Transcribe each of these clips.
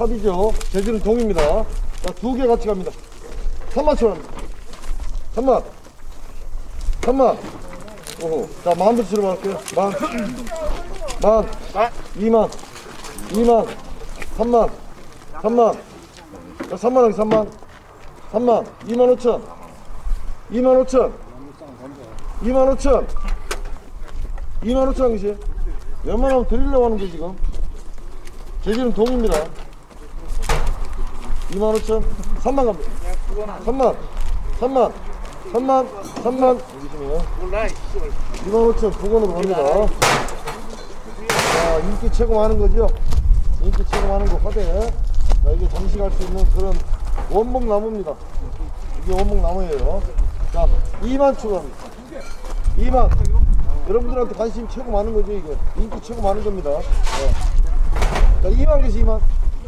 탑이죠. 재질은 동입니다. 자, 두 개 같이 갑니다. 3만 천 원. 3만. 3만. 오호. 자, 만부터 들어갈게요. 만. 만. 2만. 2만. 3만. 3만. 자, 3만 원, 3만. 3만. 2만 5천. 2만 5천. 2만 5천. 2만 5천 원 계시. 웬만하면 드리려고 하는 게 지금. 재질은 동입니다. 2만 5천. 3만 갑니다. 3만. 3만. 3만. 3만. 여기시네요. 2만 5천 9권으로 갑니다. 자, 인기 최고 많은 거죠? 인기 최고 많은 거 화대. 자, 이게 장식할 수 있는 그런 원목 나무입니다. 이게 원목 나무예요. 자, 2만 추가합니다. 2만. 여러분들한테 관심 최고 많은 거죠, 이게. 인기 최고 많은 겁니다. 네. 자, 2만 개씩 2만.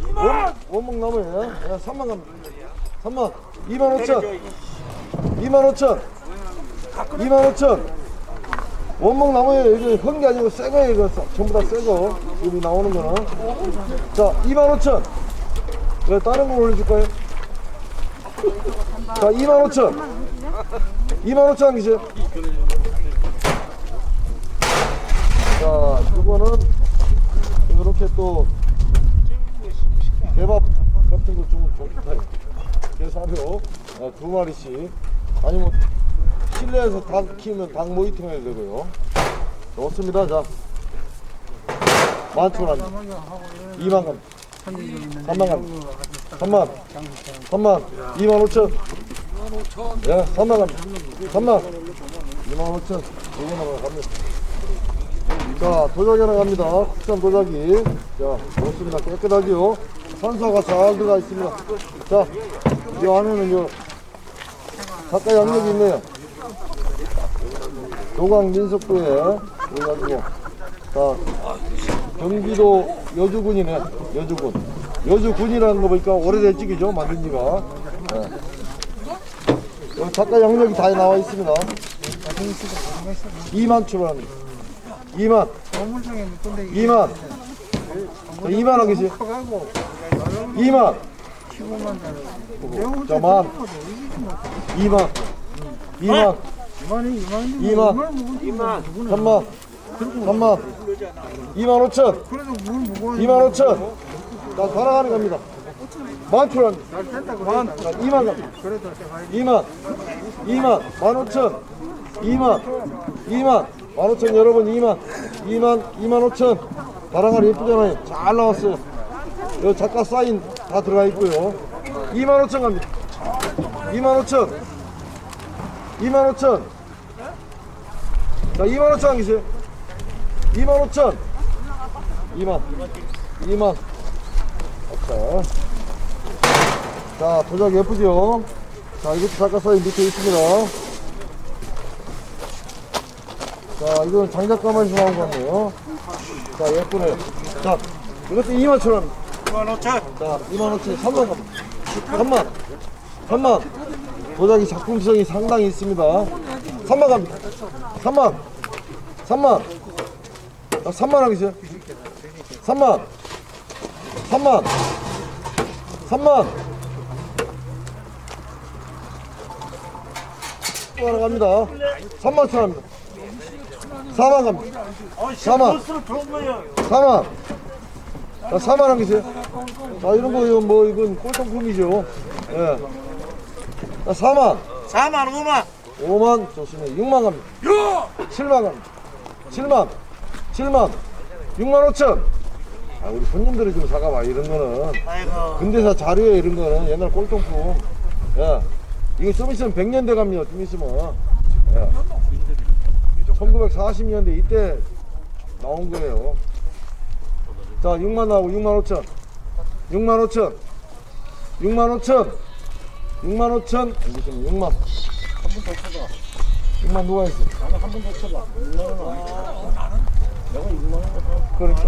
2만! 원, 목 나무예요. 네, 3만 갑니다. 3만. 2만 5천. 2만 5천. 2만 5천. 원목 나무예요. 이게 헌게 아니고 새 거예요. 이거 사- 전부 다 새 거. 여기 나오는 거는. 자, 2만 5천. 왜 다른 거 올려줄까요? 자, 2만 5천. 2만 5천 한 개씩. 자, 이거는 이렇게 또 개밥 같은 거좀 좋다. 개 사료 어, 두 마리씩. 아니면 실내에서 닭 키우면 닭 모이팅 해야 되고요. 좋습니다. 자, 만천 원. 2만 원. 3만 원. 3만. 3만. 2만 5천. 예, 3만 원. 3만. 2만 5천. 이거 나갑니다. 자, 도자기 하나 갑니다. 국산 도자기. 자, 좋습니다. 깨끗하지요. 산소가 잘 들어가 있습니다. 자, 이 안에는 요, 가까이 양력이 있네요. 도강 민속도에, 그래가지고, 자, 경기도 여주군이네, 여주군. 여주군이라는 거 보니까 오래된 찍이죠, 만든 지가. 네. 여기 작가 양력이 다 나와 있습니다. 2만 출발합니다. 2만. 건물중에 근데 2만. 자, 2만 원 계시. 커가고 2만. 15만 원. 자, 만. 2만. 2만. 2만이 2만이 2만. 2만 3만. 3만. 2만 5천. 그래도 물 무거워 2만 5천. 자, 돌아가는 겁니다. 만 됐다 만. 그래 자, 2만 갑니다. 그래도 가야 2만. 2만. 1만 5천. 2만. 2만. 1만 5천 여러분 2만. 2만. 2만 5천. 바랑알 예쁘잖아요. 잘 나왔어요. 여기 작가 사인 다 들어가 있고요. 2만 5천 갑니다. 2만 5천. 2만 5천. 자, 2만 5천 한 개씩. 2만 5천. 2만. 2만. 자. 자, 도자기 예쁘죠? 자, 이것도 작가 사인 밑에 있습니다. 자, 이건 장작가만에서 나온 거 같네요. 자, 예쁘네. 자, 이것도 2만 천 원. 2만 5천 자, 2만 5천 3만 갑니다. 3만. 3만. 도자기 작품성이 상당히 있습니다. 3만 갑니다. 3만. 3만. 자, 3만 하겠어요? 3만. 3만. 3만. 또 하나 갑니다. 3만 천 합니다. 4만 갑니다. 4만. 4만. 자, 4만 원 계세요. 자, 이런 거, 이건 뭐, 이건 꼴통품이죠. 예. 자, 4만. 4만 5만 5만, 좋습니다. 6만 갑니다. 7만 갑니다. 7만. 7만. 6만 5천. 아, 우리 손님들이 좀 사가봐, 이런 거는. 아이고 근대사 자료에 이런 거는 옛날 꼴통품. 예. 이거 좀 있으면 100년 돼 갑니다, 좀 있으면. 예. 1940년대 이때 나온 거예요. 자, 6만 나오고 6만 5천. 6만 5천. 6만 5천. 6만 5천. 여기 지금 6만. 한 번 더 쳐봐. 6만 누가 있어? 나는 한 번 더 쳐봐. 6만 원. 내가 6만 원. 그러니까.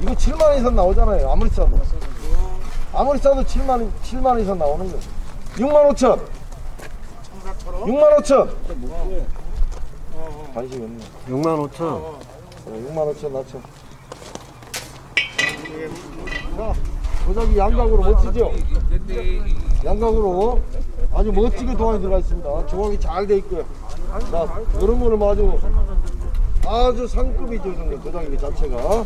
이거 7만 원 이상 나오잖아요. 아무리 싸도. 아무리 싸도 7만 원, 7만 원 이상 나오는 거예요. 6만 5천. 6만 5천. 관심이 없네. 6만 5천. 어, 6만 5천 낮춰. 자, 도자기 양각으로 멋지죠? 양각으로 아주 멋지게 도안이 들어가 있습니다. 조각이 잘 돼 있고요. 자, 이런 거는 뭐 아주 아주 상급이죠, 정도 도자기 자체가.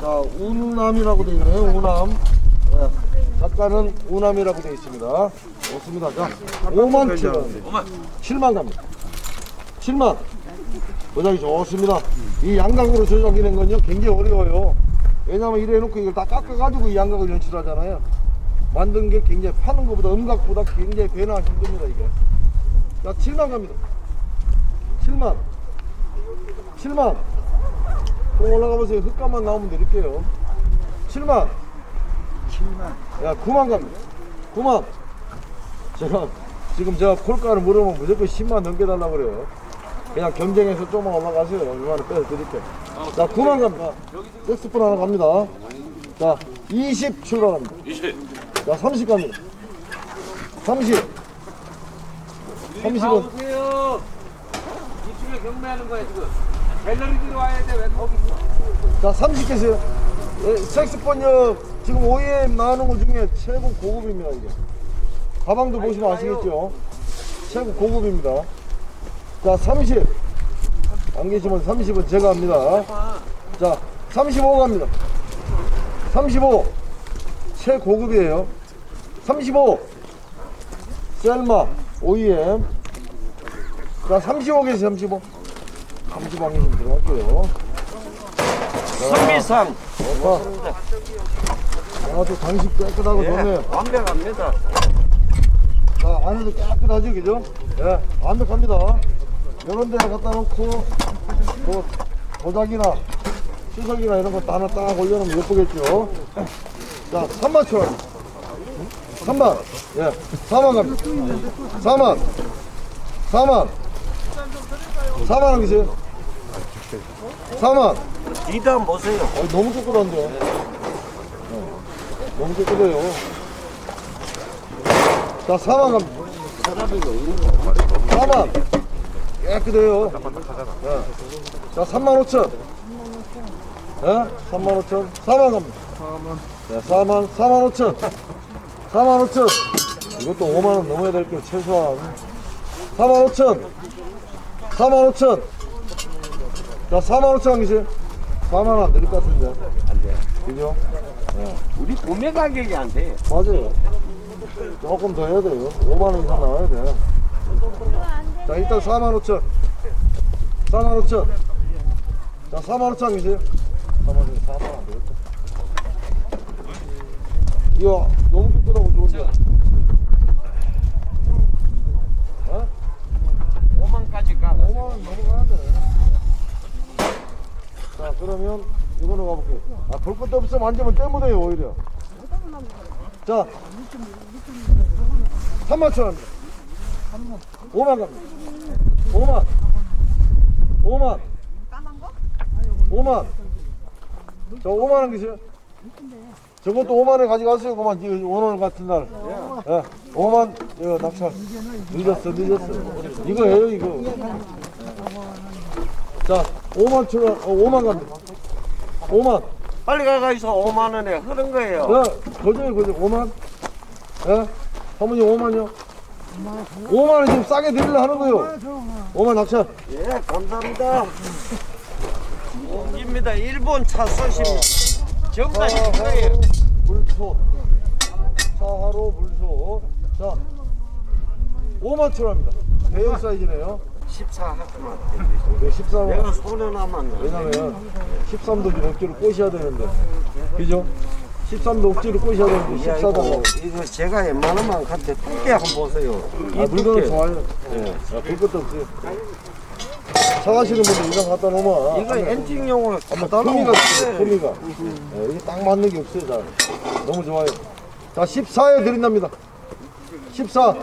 자, 운남이라고 되어 있네요, 운남. 네, 작가는 운남이라고 되어 있습니다. 좋습니다. 자, 5만 7만. 7만 갑니다. 7만. 도자기 좋습니다. 이 양각으로 조작이는 건요, 굉장히 어려워요. 왜냐면 이래 놓고 이걸 다 깎아가지고 이 양각을 연출하잖아요. 만든 게 굉장히 파는 것보다 음각보다 굉장히 배나 힘듭니다, 이게. 자, 7만 갑니다. 7만. 7만. 또 올라가 보세요. 흙값만 나오면 드릴게요. 7만. 7만. 야, 9만 갑니다. 9만. 제가 지금 제가 콜가를 물으면 무조건 10만 넘겨달라고 그래요. 그냥 경쟁해서 조금만 올라가세요. 얼마나 빼서 드릴게요. 자, 9만 갑니다. 섹스폰 하나 갑니다. 자, 20 출발합니다. 20. 자, 30 갑니다. 30. 30은 오세요. 이쪽에 경매하는 거야 지금. 갤러리들이 와야 돼. 왜 거기 있어? 자, 30 계세요. 예, 색스폰요 지금 OEM 나오는 것 중에 최고 고급입니다, 이게. 가방도 보시면 아시겠죠? 최고 고급입니다. 자, 30. 안 계시면 30은 제가 합니다. 자, 35 갑니다. 35. 최고급이에요. 35. 셀마 OEM. 자, 35 계세요, 35. 35 안 계시면 들어갈게요. 선비상 오빠. 아주 장식 깨끗하고 좋네요. 완벽합니다. 자, 안에도 깨끗하죠, 그죠? 예, 완벽합니다. 이런 데 갖다 놓고, 뭐, 도자기나, 수석이나 이런 거 하나 딱 올려놓으면 예쁘겠죠? 자, 3만 천 원. 3만. 예, 4만 갑니다. 4만. 4만. 4만 원 계세요? 4만. 뒤도 한번 보세요. 어, 너무 깨끗한데요? 어, 너무 깨끗해요. 자, 4만 갑니다. 4만. 깨끗해요. 예. 자, 3만 5천. 예? 3만 5천. 4만 갑니다. 4만. 네, 4만, 4만 5천. 4만 5천. 이것도 5만 원 넘어야 될 게 최소한. 4만 5천. 4만 5천. 자, 4만 5천 계세요? 4만 원안 드릴 것 같은데. 안 돼. 그죠? 우리 구매 가격이 안 돼. 맞아요. 조금 더 해야 돼요. 5만 원 이상 나와야 돼. 자, 일단 4만 5천. 4만 5천. 자, 4만 5천 계세요? 4만 5천, 4만 원 되겠다. 이거 너무 깨끗하고 좋은데. 어? 5만까지 가. 5만 원 넘어가야 돼. 자, 그러면 이거로 가볼게요. 아, 볼 것도 없어 만지면 때묻어요, 오히려. 자, 3만 천 원입니다. 5만 갑니다. 5만. 5만. 5만. 저 5만 원 계세요? 저것도 5만 원 가져가세요. 그만 오늘 같은 날. 예. 5만 이거 낙찰. 늦었어, 늦었어. 이거 해요, 이거. 자, 5만 천 원, 어, 5만 갑니다. 5만. 빨리 가가지고 5만 원에 흐른 거예요. 야, 거저요, 거저. 5만. 예? 사모님 5만요? 5만 원 지금 싸게 드리려 하는 거요. 5만 낙찰. 예, 감사합니다. 옵니다. 일본 차 쏘십니다. 사하로 거예요. 물소. 사하로 물소. 자, 5만 천 원입니다. 대형 사이즈네요. 14 하구만. 네, 14만. 내가 손에 남았네. 왜냐면 13도 지금 억지로 꼬셔야 되는데. 그죠? 13도 억지로 꼬셔야 되는데 야, 14도. 이거, 이거 제가 웬만하면 갖다 두께 한번 보세요. 아, 물건은 좋아요. 예. 아, 볼 것도 없어요. 사가시는 분들 이런 거 갖다 놓으면. 이거 엔팅용으로 갖다 품위가 놓으면 없어요, 품위가. 예, 이게 딱 맞는 게 없어요, 잘. 너무 좋아요. 자, 14에 드린답니다. 14.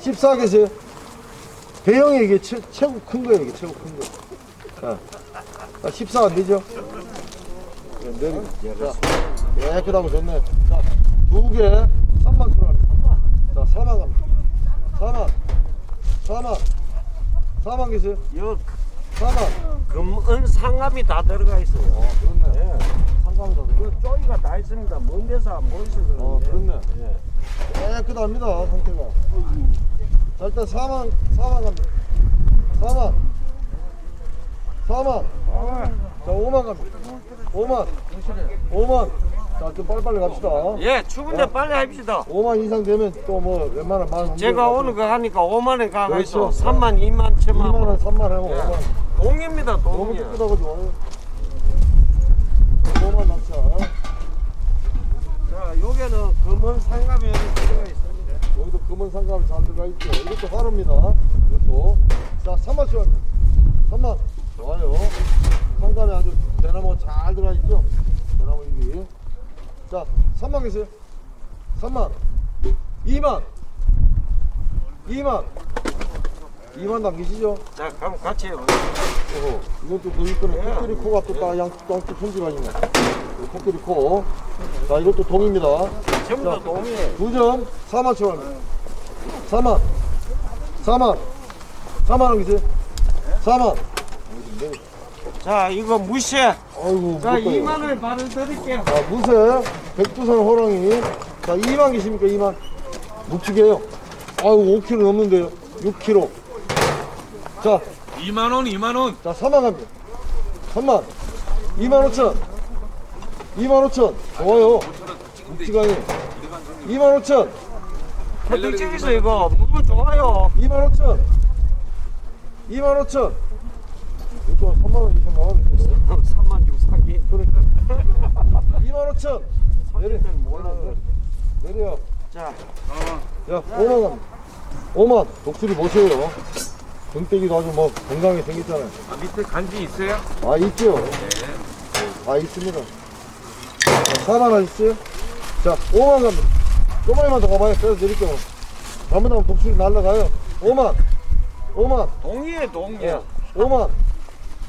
14 계세요. 대형이 이게 최, 최고 큰 거예요, 이게 최고 큰 거. 자, 자14 안 되죠? 예, 내리. 자, 깨끗하고 좋네. 자, 두 개, 3만 들어갑니다. 자, 4만 갑니다. 4만. 4만. 4만 계세요. 이거 4만. 금은 상감이 다 들어가 있어요. 어, 그렇네. 예. 상감이다. 그 쪼이가 다 있습니다. 먼 데서 안 보이셔서 어, 그런데. 그렇네. 예. 깨끗합니다, 상태가. 자, 일단 4만, 4만 갑니다. 4만. 4만. 자, 5만 갑니다. 5만. 5만. 자, 좀 빨리빨리 갑시다. 예, 추운데 빨리 합시다. 5만 이상 되면 또 뭐 웬만한 만 제가 오늘 거 하니까 5만 원 가가 있어. 그렇죠. 3만, 2만, 7만 2만 원, 원. 3만 원 하고 예. 5만 원. 동입니다, 너무 동이야. 깨끗하고 좋아요. 5만 낙차. 자, 요게는 금은 여기 들어가 있습니다. 여기도 금은 상가를 잘 들어가 있죠. 이것도 화로입니다. 이것도. 자, 3만 원. 3만. 좋아요. 상감이 아주 대나무 잘 들어가 있죠. 대나무 입이. 자, 3만 계세요. 3만. 2만. 2만. 2만 남기시죠. 자, 그럼 같이 해요. 어허, 이건 또그 이거는 예. 코끼리 코가 또딱 양쪽 품지가 있네. 이 코끼리 코. 자, 이것도 동입니다. 전부 다 동이에요. 두점 4만 천 원. 4만. 4만. 4만 원 계세요. 4만. 자, 이거 무쇠. 아이고, 자, 무겁다, 2만 원 바로 드릴게요. 자, 무쇠, 백두산 호랑이. 자, 2만 계십니까? 2만. 묵직해요. 아유, 5kg 넘는데요. 6kg. 자, 2만 원, 2만 원. 자, 3만 갑니다. 3만. 2만 5천. 2만 5천. 좋아요. 묵직하니. 2만 5천. 혜택적이서 이거 무거 좋아요. 2만 5천. 2만 5천. 이거 3만 원 이상 나와야 되는데. 3만 6 사기. 그래. 2만 5천. 내려. 내려. 자, 야, 5만 갑니다. 5만. 독수리 보세요. 등대기도 아주 뭐 건강하게 생겼잖아요. 아, 밑에 간지 있어요? 아, 있죠? 아, 있습니다. 자, 4만 하셨어요? 자, 5만 갑니다. 조금만 더 가봐요. 그래서 드릴게요. 잘못하면 독수리 날라가요. 5만. 5만. 동이에요, 동이에요. 예. 5만.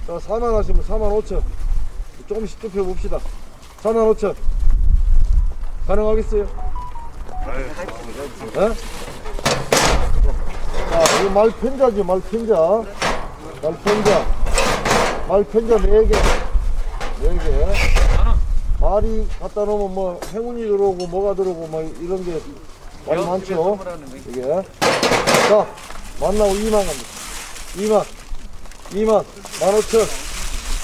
자, 4만 하시면 4만 5천. 조금씩 좁혀 봅시다. 4만 5천. 가능하겠어요? 예? 자, 이거 말편자지, 말편자. 말편자. 말편자 4개. 4개. 말이 갖다 놓으면 뭐 행운이 들어오고 뭐가 들어오고 뭐 이런 게 많이 많죠. 이게. 자, 만나고 2만 갑니다. 2만. 2만. 15,000.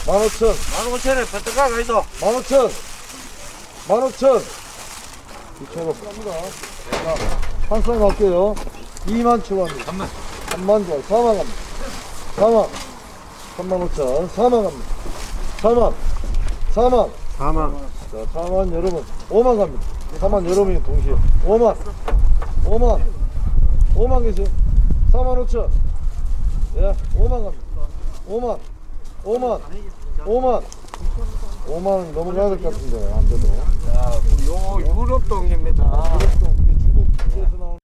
15,000. 15,000원 버터가가 있어. 15,000. 15,000. 2,000원 갑니다. 자, 한쌍 갈게요. 2만 추가합니다. 3만. 3만 좋아요. 4만 갑니다. 4만. 3만 5천. 4만 갑니다. 4만. 4만. 4만. 자, 4만 여러분. 5만 갑니다. 4만 여러분이 동시에. 5만. 5만. 5만 계세요. 4만 5천. 예, 5만 갑니다. 5만. 5만. 5만. 5만 넘어가야 될 것 같은데, 안 돼도. 자, 요 유럽동입니다. 그렇죠.